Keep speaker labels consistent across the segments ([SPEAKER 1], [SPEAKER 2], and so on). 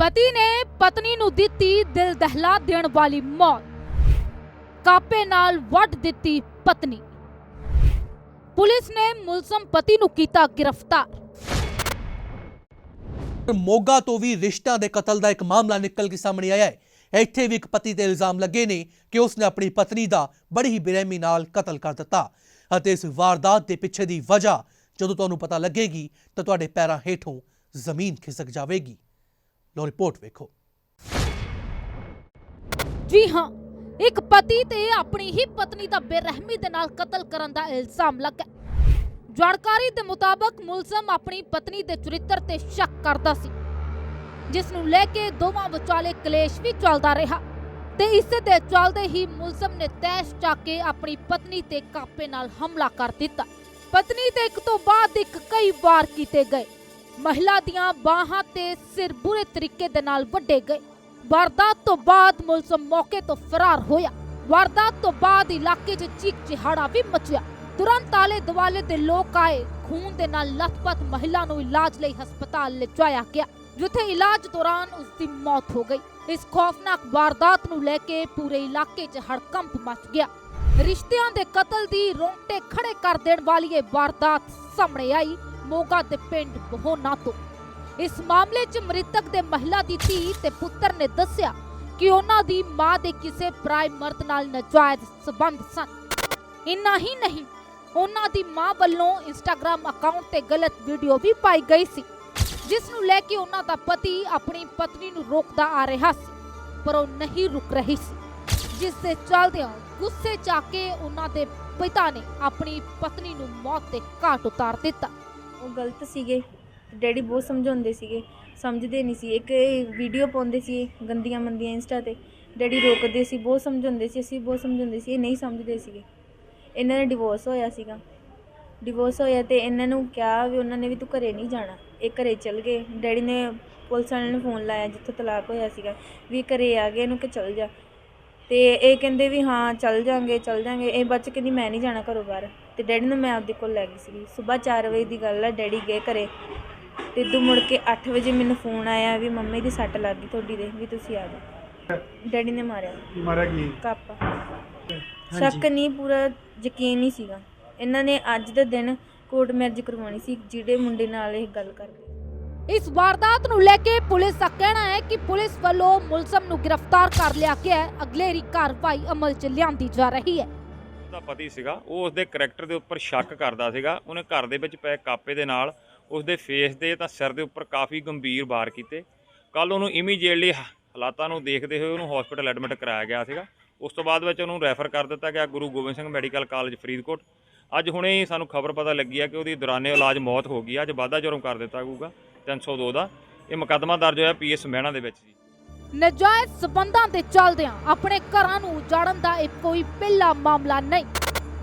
[SPEAKER 1] ਪਤੀ ਨੇ ਪਤਨੀ ਨੂੰ ਦਿੱਤੀ ਦਿਲ ਦਹਿਲਾ ਦੇਣ ਵਾਲੀ ਮੌਤ। ਕਾਪੇ ਨਾਲ ਵੱਢ ਦਿੱਤੀ ਪਤਨੀ। ਪੁਲਿਸ ਨੇ ਮੁਲਜ਼ਮ ਪਤੀ ਨੂੰ ਕੀਤਾ ਗ੍ਰਿਫਤਾਰ।
[SPEAKER 2] ਮੋਗਾ ਤੋਂ ਵੀ ਰਿਸ਼ਤਿਆਂ ਦੇ ਕਤਲ ਦਾ ਇੱਕ ਮਾਮਲਾ ਨਿਕਲ ਕੇ ਸਾਹਮਣੇ ਆਇਆ ਹੈ। ਇੱਥੇ ਵੀ ਇੱਕ ਪਤੀ ਤੇ ਇਲਜ਼ਾਮ ਲੱਗੇ ਨੇ ਕਿ ਉਸਨੇ ਆਪਣੀ ਪਤਨੀ ਦਾ ਬੜੀ ਹੀ ਬੇਰਹਿਮੀ ਨਾਲ ਕਤਲ ਕਰ ਦਿੱਤਾ ਅਤੇ ਇਸ ਵਾਰਦਾਤ ਦੇ ਪਿੱਛੇ ਦੀ ਵਜ੍ਹਾ ਜਦੋਂ ਤੁਹਾਨੂੰ ਪਤਾ ਲੱਗੇਗੀ ਤਾਂ ਤੁਹਾਡੇ ਪੈਰਾਂ ਹੇਠੋਂ ਜ਼ਮੀਨ ਖਿਸਕ ਜਾਵੇਗੀ। ਲੋ ਰਿਪੋਰਟ ਵੇਖੋ।
[SPEAKER 1] ਜੀ ਹਾਂ, ਇੱਕ ਪਤੀ ਤੇ ਆਪਣੀ ਹੀ ਪਤਨੀ ਦਾ ਬੇਰਹਿਮੀ ਦੇ ਨਾਲ ਕਤਲ ਕਰਨ ਦਾ ਇਲਜ਼ਾਮ ਲੱਗਾ ਜਾਣਕਾਰੀ ਦੇ ਮੁਤਾਬਕ ਮੁਲਜ਼ਮ ਆਪਣੀ ਪਤਨੀ ਦੇ ਚਰਿੱਤਰ ਤੇ ਸ਼ੱਕ ਕਰਦਾ ਸੀ, ਜਿਸ ਨੂੰ ਲੈ ਕੇ ਦੋਵਾਂ ਵਿਚਾਲੇ ਕਲੇਸ਼ ਵੀ ਚੱਲਦਾ ਰਿਹਾ ਤੇ ਇਸੇ ਦੇ ਚੱਲਦੇ ਹੀ ਮੁਲਜ਼ਮ ਨੇ ਤੈਸ਼ ਚੱਕ ਕੇ ਆਪਣੀ ਪਤਨੀ ਤੇ ਕਾਪੇ ਨਾਲ ਹਮਲਾ ਕਰ ਦਿੱਤਾ। ਪਤਨੀ ਤੇ ਇੱਕ ਤੋਂ ਬਾਅਦ ਇੱਕ ਕਈ ਵਾਰ ਕੀਤੇ ਗਏ। ਮਹਿਲਾ ਦੀਆਂ ਬਾਹਾਂ ਤੇ ਸਿਰ ਬੁਰੇ ਤਰੀਕੇ ਦੇ ਨਾਲ ਵੱਡੇ ਗਏ। ਵਾਰਦਾਤ ਤੋਂ ਬਾਅਦ ਮੁਲਜ਼ਮ ਮੌਕੇ ਤੋਂ ਫਰਾਰ ਹੋਇਆ। ਵਾਰਦਾਤ ਤੋਂ ਬਾਅਦ ਇਲਾਕੇ 'ਚ ਚੀਕ ਚਿਹਾੜਾ ਵੀ ਮਚਿਆ। ਤੁਰੰਤ ਆਲੇ ਦੁਆਲੇ ਦੇ ਲੋਕ ਆਏ। ਖੂਨ ਦੇ ਨਾਲ ਲਥਪਥ ਮਹਿਲਾ ਨੂੰ ਇਲਾਜ ਲਈ ਹਸਪਤਾਲ ਲਿਜਾਇਆ ਗਿਆ, ਜਿੱਥੇ ਇਲਾਜ ਦੌਰਾਨ ਉਸ ਦੀ ਮੌਤ ਹੋ ਗਈ। ਇਸ ਖੌਫਨਾਕ ਵਾਰਦਾਤ ਨੂੰ ਲੈ ਕੇ ਪੂਰੇ ਇਲਾਕੇ 'ਚ ਹੜਕੰਪ ਮਚ ਗਿਆ। ਰਿਸ਼ਤਿਆਂ ਦੇ ਕਤਲ ਦੀ ਰੋਂਗਟੇ ਖੜੇ ਕਰ ਦੇਣ ਵਾਲੀ ਇਹ ਵਾਰਦਾਤ ਸਾਹਮਣੇ ਆਈ। ਮੋਗਾ ਦੇ ਪਿੰਡ ਬਹੋਨਾ ਤੋਂ। ਇਸ ਮਾਮਲੇ 'ਚ ਮ੍ਰਿਤਕ ਦੇ ਮਹਿਲਾ ਦੀ ਧੀ ਤੇ ਪੁੱਤਰ ਨੇ ਦੱਸਿਆ ਕਿ ਉਹਨਾਂ ਦੀ ਮਾਂ ਦੇ ਕਿਸੇ ਪਰਾਏ ਮਰਦ ਨਾਲ ਨਜਾਇਜ਼ ਸਬੰਧ ਸਨ। ਇੰਨਾ ਹੀ ਨਹੀਂ, ਉਹਨਾਂ ਦੀ ਮਾਂ ਵੱਲੋਂ ਇੰਸਟਾਗ੍ਰam ਅਕਾਊਂਟ ਤੇ ਗਲਤ ਵੀਡੀਓ ਵੀ ਪਾਈ ਗਈ ਸੀ, ਜਿਸ ਨੂੰ ਲੈ ਕੇ ਉਹਨਾਂ ਦਾ ਪਤੀ ਆਪਣੀ ਪਤਨੀ ਨੂੰ ਰੋਕਦਾ ਆ ਰਿਹਾ ਸੀ, ਪਰ ਉਹ ਨਹੀਂ ਰੁਕ ਰਹੀ ਸੀ, ਜਿਸ ਦੇ ਚੱਲਦਿਆਂ ਗੁੱਸੇ 'ਚ ਆ ਕੇ ਉਹਨਾਂ ਦੇ ਪਿਤਾ ਨੇ ਆਪਣੀ ਪਤਨੀ ਨੂੰ ਮੌਤ ਦੇ ਘਾਟ ਉਤਾਰ ਦਿੱਤਾ।
[SPEAKER 3] ਉਹ ਗਲਤ ਸੀਗੇ। ਡੈਡੀ ਬਹੁਤ ਸਮਝਾਉਂਦੇ ਸੀਗੇ। ਸਮਝਦੇ ਨਹੀਂ ਸੀ। ਇੱਕ ਵੀਡੀਓ ਪਾਉਂਦੇ ਸੀ ਗੰਦੀਆਂ ਮੰਦੀਆਂ ਇੰਸਟਾ ਤੇ। ਡੈਡੀ ਰੋਕਦੇ ਸੀ, ਬਹੁਤ ਸਮਝਾਉਂਦੇ ਸੀ। ਅਸੀਂ ਬਹੁਤ ਸਮਝਾਉਂਦੇ ਸੀ। ਇਹ ਨਹੀਂ ਸਮਝਦੇ ਸੀਗੇ। ਇਹਨਾਂ ਦਾ ਡਿਵੋਰਸ ਹੋਇਆ ਸੀਗਾ। ਡਿਵੋਰਸ ਹੋਇਆ ਤੇ ਇਹਨਾਂ ਨੂੰ ਕਿਹਾ ਵੀ ਉਹਨਾਂ ਨੇ ਵੀ ਤੂੰ ਘਰੇ ਨਹੀਂ ਜਾਣਾ। ਇਹ ਘਰੇ ਚਲ ਗਏ। ਡੈਡੀ ਨੇ ਪੁਲਿਸ ਵਾਲਿਆਂ ਨੂੰ ਫੋਨ ਲਾਇਆ ਜਿੱਥੋਂ ਤਲਾਕ ਹੋਇਆ ਸੀਗਾ। ਵੀ ਘਰੇ ਆ ਗਏ, ਇਹਨੂੰ ਕਿ ਚਲ ਜਾ। ਤੇ ਇਹ ਕਹਿੰਦੇ ਵੀ ਹਾਂ ਚੱਲ ਜਾਾਂਗੇ ਚੱਲ ਜਾਾਂਗੇ। ਇਹ ਬੱਚ ਕਹਿੰਦੀ ਮੈਂ ਨਹੀਂ ਜਾਣਾ ਘਰੋਂ ਬਾਹਰ। ਤੇ ਡੈਡੀ ਨੂੰ ਮੈਂ ਆਪਦੇ ਕੋਲ ਲੈ ਗਈ ਸੀ ਸਵੇਰ 4 ਵਜੇ ਦੀ ਗੱਲ ਹੈ ਡੈਡੀ ਗਏ ਘਰੇ। ਤੇ ਦੂ ਮੁੜ ਕੇ 8 ਵਜੇ ਮੈਨੂੰ ਫੋਨ ਆਇਆ ਵੀ ਮੰਮੀ ਦੀ ਸੱਟ ਲੱਗ ਗਈ ਤੁਹਾਡੀ ਦੇ ਵੀ ਤੁਸੀਂ ਆ ਜਾਓ। ਡੈਡੀ ਨੇ ਮਾਰਿਆ।
[SPEAKER 4] ਮਾਰਿਆ ਕੀ?
[SPEAKER 3] ਕਾਪਾ। ਸ਼ੱਕ ਨਹੀਂ ਪੂਰਾ ਯਕੀਨ ਨਹੀਂ ਸੀਗਾ। ਇਹਨਾਂ ਨੇ ਅੱਜ ਦੇ ਦਿਨ ਕੋਰਟ ਮੈਰਿਜ ਕਰਵਾਉਣੀ ਸੀ ਜਿਹੜੇ ਮੁੰਡੇ ਨਾਲ ਇਹ ਗੱਲ ਕਰਦੇ
[SPEAKER 1] ਇਸ ਵਾਰਦਾਤ ਨੂੰ ਲੈ ਕੇ ਪੁਲਿਸ ਦਾ ਕਹਿਣਾ ਹੈ ਕਿ ਪੁਲਿਸ ਵੱਲੋਂ ਮੁਲਜ਼ਮ ਨੂੰ ਗ੍ਰਿਫਤਾਰ ਕਰ ਲਿਆ ਗਿਆ ਹੈ। ਅਗਲੇਰੀ ਕਾਰਵਾਈ ਅਮਲ 'ਚ ਲਿਆਂਦੀ ਜਾ ਰਹੀ ਹੈ।
[SPEAKER 5] ਦਾ ਪਤੀ ਸੀਗਾ, ਉਹ ਉਸਦੇ ਕਰੈਕਟਰ ਦੇ ਉੱਪਰ ਸ਼ੱਕ ਕਰਦਾ ਸੀਗਾ। ਉਹਨੇ ਘਰ ਦੇ ਵਿੱਚ ਪਏ ਕਾਪੇ ਦੇ ਨਾਲ ਉਸਦੇ ਫੇਸ ਦੇ ਤਾਂ ਸਿਰ ਦੇ ਉੱਪਰ ਕਾਫੀ ਗੰਭੀਰ ਵਾਰ ਕੀਤੇ। ਕੱਲ ਉਹਨੂੰ ਇਮੀਡੀਏਟਲੀ ਹਾਲਾਤਾਂ ਨੂੰ ਦੇਖਦੇ ਹੋਏ ਉਹਨੂੰ ਹਸਪੀਟਲ ਐਡਮਿਟ ਕਰਾਇਆ ਗਿਆ ਸੀਗਾ। ਉਸ ਤੋਂ ਬਾਅਦ ਵਿੱਚ ਉਹਨੂੰ ਰੈਫਰ ਕਰ ਦਿੱਤਾ ਗਿਆ ਗੁਰੂ ਗੋਬਿੰਦ ਸਿੰਘ ਮੈਡੀਕਲ ਕਾਲਜ ਫਰੀਦਕੋਟ। ਅੱਜ ਹੁਣੇ ਹੀ ਸਾਨੂੰ ਖਬਰ ਪਤਾ ਲੱਗੀ ਹੈ ਕਿ ਉਹਦੀ ਦੌਰਾਨੇ ਇਲਾਜ ਮੌਤ ਹੋ ਗਈ ਹੈ। ਅੱਜ ਵਾਧਾ ਜੁਰਮ ਕਰ ਦਿੱਤਾ ਜਾਊਗਾ। 302 ਦਾ ਇਹ ਮੁਕੱਦਮਾ ਦਰਜ ਹੋਇਆ ਪੀਐਸ ਮਹਿਣਾ ਦੇ ਵਿੱਚ ਜੀ।
[SPEAKER 1] ਨਜਾਇਜ਼ ਸਬੰਧਾਂ ਦੇ ਚੱਲਦਿਆਂ ਆਪਣੇ ਘਰਾਂ ਨੂੰ ਉਜਾੜਨ ਦਾ ਇਹ ਕੋਈ ਪਹਿਲਾ ਮਾਮਲਾ ਨਹੀਂ,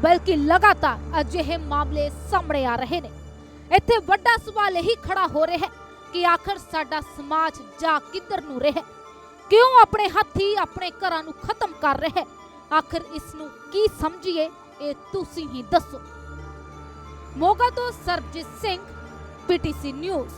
[SPEAKER 1] ਬਲਕਿ ਲਗਾਤਾਰ ਅਜਿਹੇ ਮਾਮਲੇ ਸਾਹਮਣੇ ਆ ਰਹੇ ਨੇ। ਇੱਥੇ ਵੱਡਾ ਸਵਾਲ ਇਹੀ ਖੜਾ ਹੋ ਰਿਹਾ ਹੈ ਕਿ ਆਖਰ ਸਾਡਾ ਸਮਾਜ ਜਾ ਕਿੱਧਰ ਨੂੰ ਰਿਹਾ? ਹੈ? ਕਿਉਂ ਆਪਣੇ ਹੱਥੀ ਆਪਣੇ ਘਰਾਂ ਨੂੰ ਖਤਮ ਕਰ ਰਿਹਾ? ਹੈ ਆਖਰ ਇਸ ਨੂੰ ਕੀ ਸਮਝੀਏ? ਇਹ ਤੁਸੀਂ ਹੀ ਦੱਸੋ। ਮੋਗਾ ਤੋਂ ਸਰਬਜੀਤ ਸਿੰਘ ਪੀਟੀਸੀ ਨਿਊਜ਼।